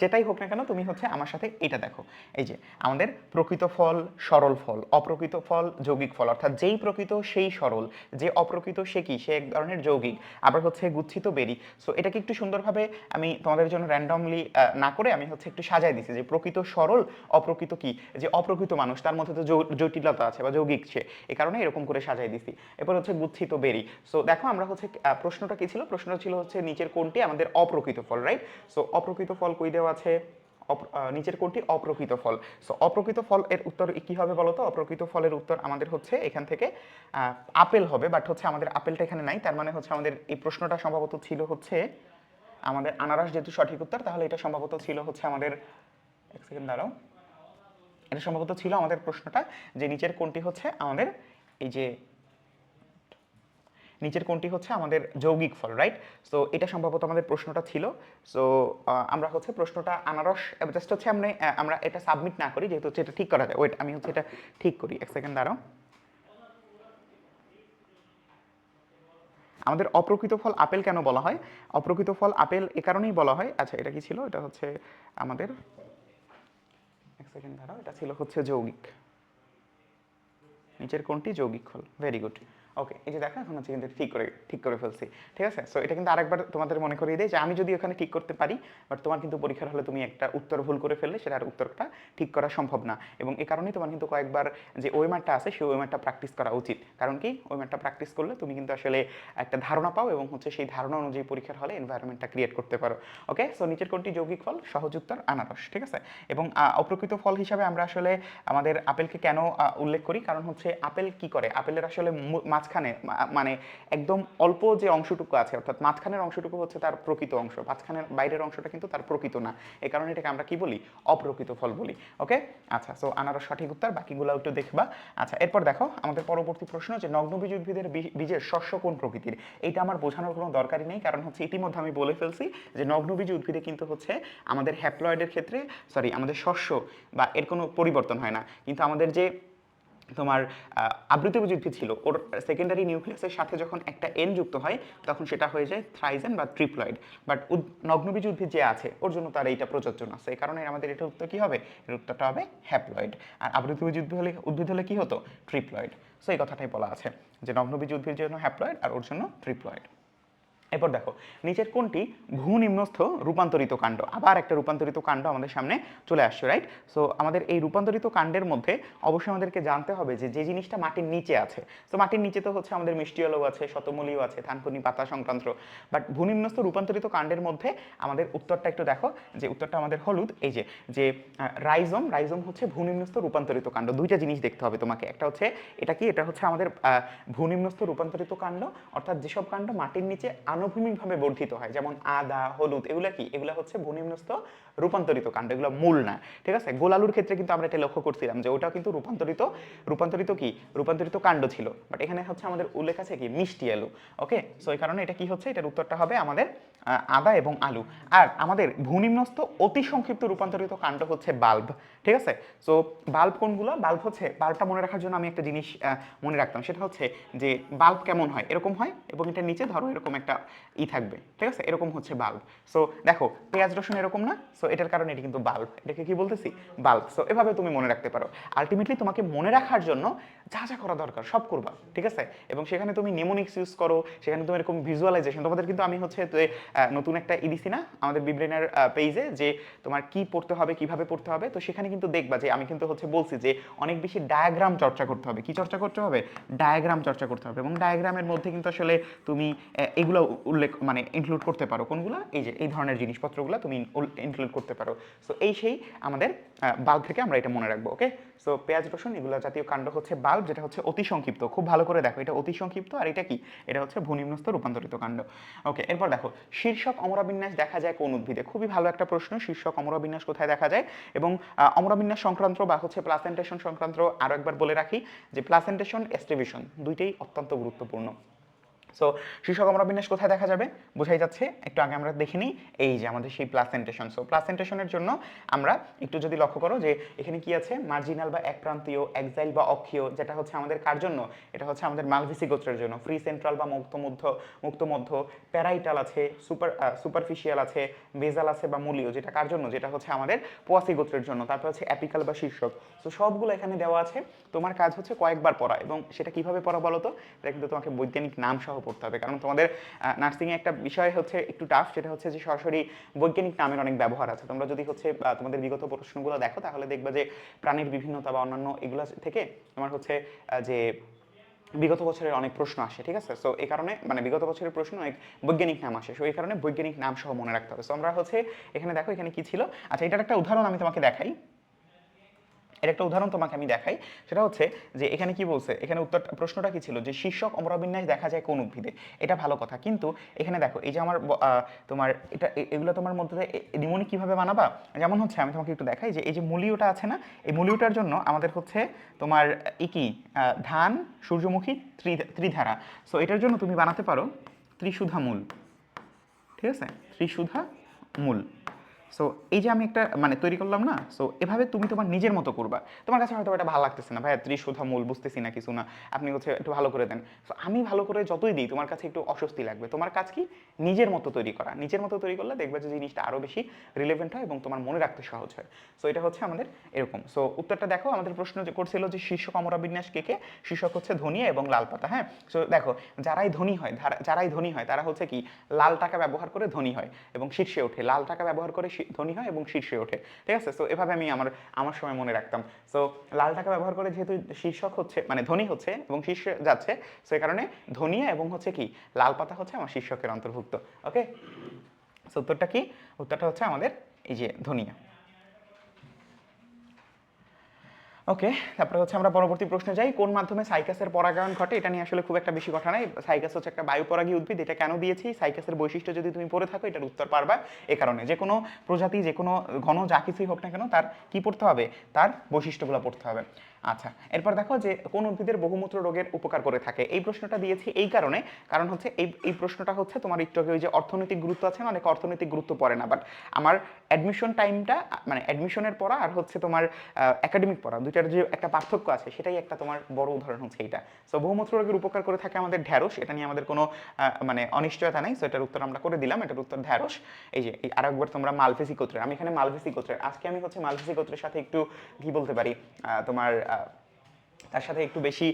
যেটাই হোক না কেন, তুমি হচ্ছে আমার সাথে এটা দেখো। এই যে, আমাদের প্রকৃত ফল সরল ফল, অপ্রকৃত ফল যৌগিক ফল। অর্থাৎ যেই প্রকৃত সেই সরল, যে অপ্রকৃত সে কি? সে এক ধরনের যৌগিক। আবার হচ্ছে গুচ্ছিত বেরি। সো এটাকে একটু সুন্দরভাবে আমি তোমাদের জন্য র্যান্ডমলি না করে আমি হচ্ছে একটু সাজাই দিছি যে প্রকৃত সরল, অপ্রকৃত কি? যে অপ্রকৃত মানুষ, তার মধ্যে তো জটিলতা আছে বা যৌগিক সে। এ কারণে এরকম করে সাজাই দিছি। এরপর হচ্ছে গুচ্ছিত বেরি। সো দেখো আমরা হচ্ছে প্রশ্নটা কি ছিল? প্রশ্নটা ছিল হচ্ছে নিচের কোনটি আমাদের অপ্রকৃত ফল? রাইট সো অপ্রকৃত ফল কই দেওয়া আছে? নিচের কোনটি অপ্রকৃত ফল। সো অপ্রকৃত ফল এর উত্তর কি হবে বলো তো অপ্রকৃত ফলের উত্তর আমাদের হচ্ছে এখান থেকে আপেল হবে বাট হচ্ছে আমাদের আপেলটা এখানে নাই। তার মানে হচ্ছে আমাদের এই প্রশ্নটা সম্ভবত ছিল হচ্ছে আমাদের আনারস যেহেতু সঠিক উত্তর, তাহলে এটা সম্ভবত ছিল হচ্ছে আমাদের, এক সেকেন্ড দাঁড়াও। এটা সম্ভবত ছিল আমাদের প্রশ্নটা যে নিচের কোনটি হচ্ছে আমাদের এই যে নিচের কোনটি হচ্ছে আমাদের যৌগিক ফল রাইট সো এটা সম্ভবত আমাদের প্রশ্নটা ছিল। সো আমরা হচ্ছে প্রশ্নটা আনারস জাস্ট হচ্ছে আমরা আমরা এটা সাবমিট না করি, যেহেতু হচ্ছে এটা ঠিক করা যায়। ওয়েট আমি হচ্ছে এটা ঠিক করি। এক সেকেন্ড দাঁড়াও। আমাদের অপ্রকৃত ফল আপেল কেন বলা হয়? অপ্রকৃত ফল আপেল এ কারণেই বলা হয়। আচ্ছা এটা কি ছিল? এটা হচ্ছে আমাদের, এক সেকেন্ড দাঁড়াও। এটা ছিল হচ্ছে যৌগিক। নিচের কোনটি যৌগিক ফল। ভেরি গুড ওকে এই যে দেখো এখন হচ্ছে কিন্তু ঠিক করে ঠিক করে ফেলছি। ঠিক আছে? সো এটা কিন্তু আরেকবার তোমাদের মনে করিয়ে দেয় যে, আমি যদি ওখানে ঠিক করতে পারি বাট তোমার কিন্তু পরীক্ষার হলে তুমি একটা উত্তর ভুল করে ফেললে সেটার উত্তরটা ঠিক করা সম্ভব না। এবং এই কারণেই তোমার কিন্তু কয়েকবার যে ওয়েমারটা আছে, সেই ওয়েমারটা প্র্যাকটিস করা উচিত। কারণ কি? ওয়েমারটা প্র্যাকটিস করলে তুমি কিন্তু আসলে একটা ধারণা পাও এবং হচ্ছে সেই ধারণা অনুযায়ী পরীক্ষার হলে এনভায়রনমেন্টটা ক্রিয়েট করতে পারো। ওকে সো নিচের কোনটি যৌগিক ফল? সহজ উত্তর, আনারস। ঠিক আছে? এবং অপ্রকৃত ফল হিসাবে আমরা আসলে আমাদের আপেলকে কেন উল্লেখ করি? কারণ হচ্ছে আপেল কি করে? আপেলের আসলে মু- মাঝখানে মানে একদম অল্প যে অংশটুকু আছে, অর্থাৎ মাঝখানের অংশটুকু হচ্ছে তার প্রকৃত অংশ, মাঝখানের বাইরের অংশটা কিন্তু তার প্রকৃত না। এই কারণে এটাকে আমরা কি বলি? অপ্রকৃত ফল বলি, ওকে? আচ্ছা সো আনারস সঠিক উত্তর, বাকিগুলো একটু দেখবা। আচ্ছা এরপর দেখো, আমাদের পরবর্তী প্রশ্ন যে নগ্নবীজ উদ্ভিদের বীজের শস্য কোন প্রকৃতির? এটা আমার বোঝানোর কোনো দরকারই নেই, কারণ হচ্ছে ইতিমধ্যে আমি বলে ফেলছি যে নগ্নবীজ উদ্ভিদে কিন্তু হচ্ছে আমাদের হ্যাপ্লয়েডের ক্ষেত্রে সরি আমাদের শস্য বা এর কোনো পরিবর্তন হয় না। কিন্তু আমাদের যে তোমার উদ্ভিদ ছিল। ওর সেকেন্ডারি নিউক্লিয়াসের সাথে যখন একটা এন যুক্ত হয়, তখন সেটা হয়ে যায় থ্রাইজেন বা ট্রিপ্লয়েড বাট নগ্নবীজ উদ্ভিদ যে আছে, ওর জন্য তার এইটা প্রযোজ্য না। সেই কারণে আমাদের এটা উত্তর কী হবে? এর উত্তরটা হবে হ্যাপ্লয়েড আর আবৃতবীজ উদ্ভিদ হলে উদ্ভিদ হলে কী হতো? ট্রিপ্লয়েড সো এই কথাটাই বলা আছে যে নগ্নবীজ উদ্ভিদের জন্য হ্যাপ্লয়েড আর ওর জন্য ট্রিপ্লয়েড এরপর দেখো, নিচের কোনটি ভূনিম্নস্থ রূপান্তরিত কাণ্ড। আবার একটা রূপান্তরিত কাণ্ড আমাদের সামনে চলে আসছে রাইট সো আমাদের এই রূপান্তরিত কাণ্ডের মধ্যে অবশ্যই আমাদেরকে জানতে হবে যে যে জিনিসটা মাটির নিচে আছে। তো মাটির নিচে তো হচ্ছে আমাদের মিষ্টি আলু আছে শতমূলীয় আছে ধানকুনি পাতা সংক্রান্ত। বাট ভূনিম্নস্থ রূপান্তরিত কাণ্ডের মধ্যে আমাদের উত্তরটা একটু দেখো, যে উত্তরটা আমাদের হলুদ, এই যে যে রাইজম রাইজম হচ্ছে ভূনিম্নস্থ রূপান্তরিত কাণ্ড। দুইটা জিনিস দেখতে হবে তোমাকে। একটা হচ্ছে এটা কি? এটা হচ্ছে আমাদের ভূনিম্নস্থ রূপান্তরিত কাণ্ড। অর্থাৎ যেসব কাণ্ড মাটির নিচে আনুভূমিকভাবে বর্ধিত হয়, যেমন আদা, হলুদ, এগুলা কি? এগুলা হচ্ছে ভূনিম্নস্থ রূপান্তরিত কাণ্ড, এগুলো মূল না। ঠিক আছে? গোলালুর ক্ষেত্রে কিন্তু আমরা এটা লক্ষ্য করছিলাম যে ওটাও কিন্তু রূপান্তরিত রূপান্তরিত কি? রূপান্তরিত কাণ্ড ছিল। বাট এখানে হচ্ছে আমাদের উল্লেখ আছে কি? মিষ্টি আলু। ওকে সো এই কারণে এটা কি হচ্ছে? এটার উত্তরটা হবে আমাদের আদা এবং আলু। আর আমাদের ভূনিম্নস্থ অতি সংক্ষিপ্ত রূপান্তরিত কাণ্ড হচ্ছে বাল্ব, ঠিক আছে? সো বাল্ব কোনগুলো? বাল্ব হচ্ছে, বাল্বটা মনে রাখার জন্য আমি একটা জিনিস মনে রাখতাম। সেটা হচ্ছে যে বাল্ব কেমন হয়? এরকম হয় এবং এটা নিচে ধরো, এরকম একটা ই থাকবে, ঠিক আছে? এরকম হচ্ছে বাল্ব। সো দেখো, পেঁয়াজ, রসুন এরকম না? সো এটার কারণে এটি কিন্তু বাল্ব। এটাকে কি বলতেছি? বাল্ব। সো এভাবে তুমি মনে রাখতে পারো। আলটিমেটলি তোমাকে মনে রাখার জন্য যা যা করা দরকার, সব করবা, ঠিক আছে? এবং সেখানে তুমি নেমোনিক্স ইউজ করো, সেখানে তুমি এরকম ভিজুয়ালাইজেশন তোমাদের কিন্তু আমি হচ্ছে নতুন একটা ই দিছি না, আমাদের বিব্রেনের পেজে যে তোমার কি পড়তে হবে, কীভাবে পড়তে হবে, তো সেখানে কিন্তু দেখবা যে আমি কিন্তু হচ্ছে বলছি যে অনেক বেশি ডায়াগ্রাম চর্চা করতে হবে। কি চর্চা করতে হবে? ডায়াগ্রাম চর্চা করতে হবে। এবং ডায়াগ্রামের মধ্যে কিন্তু আসলে তুমি এগুলো উল্লেখ মানে ইনক্লুড করতে পারো। কোনগুলো? এই যে, এই ধরনের জিনিসপত্রগুলো তুমি ইনক্লুড করতে পারো। সো এই সেই আমাদের বাল্ব থেকে আমরা এটা মনে রাখব ওকে সো পেঁয়াজ রসুন, এগুলো জাতীয় কাণ্ড হচ্ছে বাল্ব যেটা হচ্ছে অতি সংক্ষিপ্ত। খুব ভালো করে দেখো, এটা অতি সংক্ষিপ্ত, আর এটা কি? এটা হচ্ছে ভূনিম্নস্থ রূপান্তরিত কাণ্ড। ওকে এরপর দেখো, শীর্ষক অমরাবিন্যাস দেখা যায় কোন উদ্ভিদে? খুবই ভালো একটা প্রশ্ন, শীর্ষক অমরাবিন্যাস কোথায় দেখা যায়? এবং অমরাবিন্যাস সংক্রান্ত বা হচ্ছে প্লাসেন্টেশন সংক্রান্ত আরও একবার বলে রাখি যে প্লাসেন্টেশন এস্টিভিশন দুইটাই অত্যন্ত গুরুত্বপূর্ণ। সো শীর্ষক অমরাবিন্যাস কোথায় দেখা যাবে? বোঝাই যাচ্ছে, একটু আগে আমরা দেখে নিই, এই যে আমাদের সেই প্লাসেন্টেশন। সো প্লাসেন্টেশনের জন্য আমরা একটু যদি লক্ষ্য করো যে, এখানে কি আছে? মার্জিনাল বা একপ্রান্তীয়, এক্সাইল বা অক্ষীয়, যেটা হচ্ছে আমাদের কার জন্য? এটা হচ্ছে আমাদের মালভিসি গোত্রের জন্য। ফ্রি সেন্ট্রাল বা মুক্ত মধ্য মুক্ত মধ্য, প্যারাইটাল আছে, সুপার সুপারফিশিয়াল আছে, বেজাল আছে বা মূলীয়, যেটা কার জন্য? যেটা হচ্ছে আমাদের পোয়াসি গোত্রের জন্য। তারপর হচ্ছে অ্যাপিকাল বা শীর্ষক। তো সবগুলো এখানে দেওয়া আছে। তোমার কাজ হচ্ছে কয়েকবার পড়া এবং সেটা কীভাবে পড়া বলো তো? এটা কিন্তু তোমাকে বৈজ্ঞানিক নাম সহ পড়তে হবে। কারণ তোমাদের নার্সিংয়ে একটা বিষয় হচ্ছে একটু টাফ সেটা হচ্ছে যে সরাসরি বৈজ্ঞানিক নামের অনেক ব্যবহার আছে। তোমরা যদি হচ্ছে তোমাদের বিগত প্রশ্নগুলো দেখো, তাহলে দেখবে যে প্রাণীর বিভিন্নতা বা অন্যান্য এগুলো থেকে তোমার হচ্ছে যে বিগত বছরের অনেক প্রশ্ন আসে, ঠিক আছে? সো এই কারণে মানে বিগত বছরের প্রশ্ন অনেক বৈজ্ঞানিক নাম আসে। সো এই কারণে বৈজ্ঞানিক নাম সহ মনে রাখতে হবে। সো আমরা হচ্ছে, এখানে দেখো এখানে কি ছিল? আচ্ছা এটার একটা উদাহরণ আমি তোমাকে দেখাই। এর একটা উদাহরণ তোমাকে আমি দেখাই। সেটা হচ্ছে যে এখানে কি বলছে? এখানে উত্তর, প্রশ্নটা কি ছিল? যে শীর্ষক অমরাবিন্যাস দেখা যায় কোন উদ্ভিদে? এটা ভালো কথা। কিন্তু এখানে দেখো, এই যে আমার তোমার এটা এগুলো তোমার মধ্যে নিমনি কীভাবে বানাবা? যেমন হচ্ছে, আমি তোমাকে একটু দেখাই যে এই যে মূলীয়টা আছে না, এই মূলীয়টার জন্য আমাদের হচ্ছে তোমার ই কি? ধান, সূর্যমুখী, ত্রি- ত্রিধারা। সো এটার জন্য তুমি বানাতে পারো ত্রিশুধা মূল। ঠিক আছে? ত্রিশুধা মূল। সো এই যে আমি একটা মানে তৈরি করলাম না সো এভাবে তুমি তোমার নিজের মতো করবা। তোমার কাছে হয়তো এটা ভালো লাগতেছে না ভাই ত্রিশুধা মূল, বুঝতেছি না কিছু না। আপনি হচ্ছে একটু ভালো করে দেন। সো আমি ভালো করে যতই দিই, তোমার কাছে একটু অস্বস্তি লাগবে। তোমার কাজ কি? নিজের মতো তৈরি করা। নিজের মতো তৈরি করলে দেখবে যে জিনিসটা আরও বেশি রিলেভেন্ট হয় এবং তোমার মনে রাখতে সহজ হয়। সো এটা হচ্ছে আমাদের এরকম। সো উত্তরটা দেখো, আমাদের প্রশ্ন যে করছিল যে শীর্ষক অমরা বিন্যাস কে কে? শীর্ষক হচ্ছে ধনিয়া এবং লাল পাতা হ্যাঁ? সো দেখো, যারাই ধনী হয় যারাই ধনী হয়, তারা হচ্ছে কি? লাল টাকা ব্যবহার করে ধনী হয় এবং শীর্ষে ওঠে। লাল টাকা ব্যবহার করে ধনী হয় এবং শীর্ষে ওঠে। ঠিক আছে? সো এভাবে আমি আমার আমার সময় মনে রাখতাম। সো লাল টাকা ব্যবহার করে যেহেতু শীর্ষক হচ্ছে মানে ধনী হচ্ছে এবং শীর্ষে যাচ্ছে সো এই কারণে ধনিয়া এবং হচ্ছে কি? লাল পাতা হচ্ছে আমার শীর্ষকের অন্তর্ভুক্ত। ওকে সো উত্তরটা কি? উত্তরটা হচ্ছে আমাদের এই যে ধনিয়া ওকে তারপরে হচ্ছে আমরা পরবর্তী প্রশ্নে যাই। কোন মাধ্যমে সাইকাসের পরাগায়ন ঘটে? এটা নিয়ে আসলে খুব একটা বেশি কথা নাই। সাইকাস হচ্ছে একটা বায়ুপরাগী উদ্ভিদ। এটা কেন দিয়েছি? সাইকাসের বৈশিষ্ট্য যদি তুমি পড়ে থাকো, এটার উত্তর পারবা। এ কারণে যে কোনো প্রজাতি, যে কোনো ঘন, যা কিছুই হোক না কেন, তার কি পড়তে হবে? তার বৈশিষ্ট্যগুলো পড়তে হবে। আচ্ছা এরপর দেখো যে কোন উদ্ভিদের বহুমূত্র রোগের উপকার করে থাকে। এই প্রশ্নটা দিয়েছি এই কারণে। কারণ হচ্ছে এই এই প্রশ্নটা হচ্ছে তোমার একটু ওই যে অর্থনৈতিক গুরুত্ব আছে না অনেক অর্থনৈতিক গুরুত্ব পড়ে না। বাট আমার অ্যাডমিশন টাইমটা মানে অ্যাডমিশনের পড়া আর হচ্ছে তোমার একাডেমিক পড়া, দুইটার যে একটা পার্থক্য আছে, সেটাই একটা তোমার বড় উদাহরণ হচ্ছে এইটা। সো বহুমূত্র রোগের উপকার করে থাকে আমাদের ঢ্যাঁড়স, এটা নিয়ে আমাদের কোনো মানে অনিশ্চয়তা নেই। সো এটার উত্তর আমরা করে দিলাম, এটার উত্তর ঢ্যাঁড়স। এই যে, এই আরেকবার তোমরা মালভেসি গোত্রের, আমি এখানে মালভেসি গোত্রের, আজকে আমি হচ্ছে মালভেসি গোত্রের সাথে একটু কি বলতে পারি তোমার তার সাথে একটু বেশি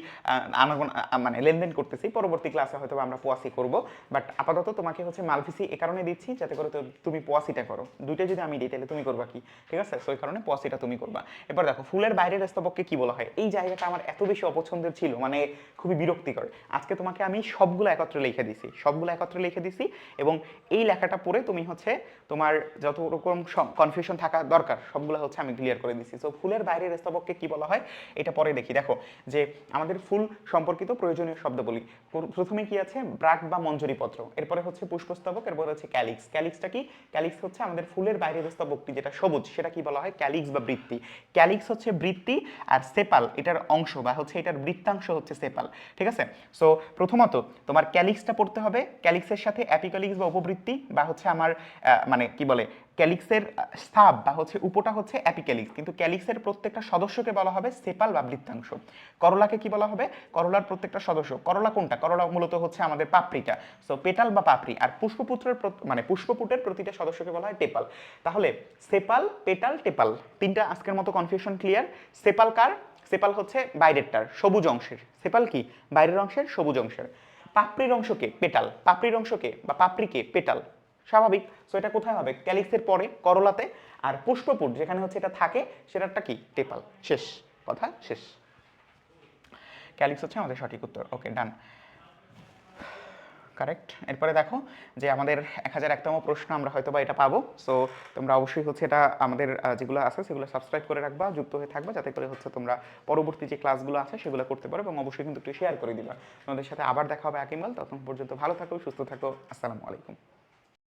আনাগোনা মানে লেনদেন করতেছি। পরবর্তী ক্লাসে হয়তো আমরা পোয়াসি করব। বাট আপাতত তোমাকে হচ্ছে মালভিসি এ কারণে দিচ্ছি, যাতে করে তুমি পোয়াসিটা করো। দুইটা যদি আমি দিই, তাহলে তুমি করবা কি? ঠিক আছে? সো এই কারণে পোয়াসিটা তুমি করবা। এবার দেখো, ফুলের বাইরের স্তবককে কি বলা হয়? এই জায়গাটা আমার এত বেশি অপছন্দের ছিল মানে খুবই বিরক্তিকর। আজকে তোমাকে আমি সবগুলো একত্রে লিখে দিছি। সবগুলো একত্রে লিখে দিছি এবং এই লেখাটা পড়ে তুমি হচ্ছে তোমার যত রকম কনফিউশন থাকা দরকার, সবগুলো হচ্ছে আমি ক্লিয়ার করে দিছি। সো ফুলের বাইরের স্তবককে কি বলা হয়? এটা পরে দেখি। দেখো যে আমাদের ফুল সম্পর্কিত প্রয়োজনীয় শব্দ প্রথমে কি আছে? ব্রাক বা মঞ্জরি পত্র এরপরে হচ্ছে পুষ্পস্তবক, এরপরে হচ্ছে ক্যালিক্স। ক্যালিক্সটা কি? ক্যালিক্স হচ্ছে আমাদের ফুলের বাইরের স্তবকটি যেটা সবুজ, সেটা কি বলা হয়? ক্যালিক্স বা বৃত্তি। ক্যালিক্স হচ্ছে বৃত্তি আর সেপাল, এটার অংশ বা হচ্ছে এটার বৃত্তাংশ হচ্ছে সেপাল। ঠিক আছে? সো প্রথমত তোমার ক্যালিক্সটা পড়তে হবে। ক্যালিক্সের সাথে অ্যাপিক্যালিক্স বা উপবৃত্তি বা হচ্ছে আমার মানে কি বলে? ক্যালিক্সের স্থাব বা হচ্ছে উপটা হচ্ছে অ্যাপিক্যালিক্স। কিন্তু ক্যালিক্সের প্রত্যেকটা সদস্যকে বলা হবে সেপাল বা বৃত্তাংশ। করলাকে কি বলা হবে? করলার প্রত্যেকটা সদস্য। করলা কোনটা? করলা মূলত হচ্ছে আমাদের পাপড়িটা। সো পেটাল বা পাপড়ি। আর পুষ্পপুত্রের মানে পুষ্পপুটের প্রতিটা সদস্যকে বলা হয় টেপাল। তাহলে সেপাল, পেটাল, টেপাল। তিনটা আজকের মতো কনফিউশন ক্লিয়ার সেপাল কার? সেপাল হচ্ছে বাইরেরটার, সবুজ অংশের। সেপাল কি? বাইরের অংশের, সবুজ অংশের। পাপড়ির অংশকে পেটাল। পাপড়ির অংশকে বা পাপড়িকে পেটাল। স্বাভাবিক। সো এটা কোথায় হবে? ক্যালিক্সের পরে, করলাতে। আর পুষ্পপুট যেখানে হচ্ছে এটা থাকে, সেটারটা কি? টেপাল। শেষ। কথা শেষ। ক্যালিক্স হচ্ছে আমাদের সঠিক উত্তর। ওকে ডান কারেক্ট এরপরে দেখো যে আমাদের এক হাজার একতম প্রশ্ন আমরা হয়তো বা এটা পাবো। সো তোমরা অবশ্যই হচ্ছে এটা আমাদের যেগুলো আছে, সেগুলো সাবস্ক্রাইব করে রাখবা, যুক্ত হয়ে থাকবা, যাতে করে হচ্ছে তোমরা পরবর্তী যে ক্লাসগুলো আছে, সেগুলো করতে পারো এবং অবশ্যই কিন্তু একটু শেয়ার করে দিবা। তোমাদের সাথে আবার দেখা হবে আকিমাল ততক্ষণ পর্যন্ত ভালো থাকো, সুস্থ থাকো। আসসালামু আলাইকুম।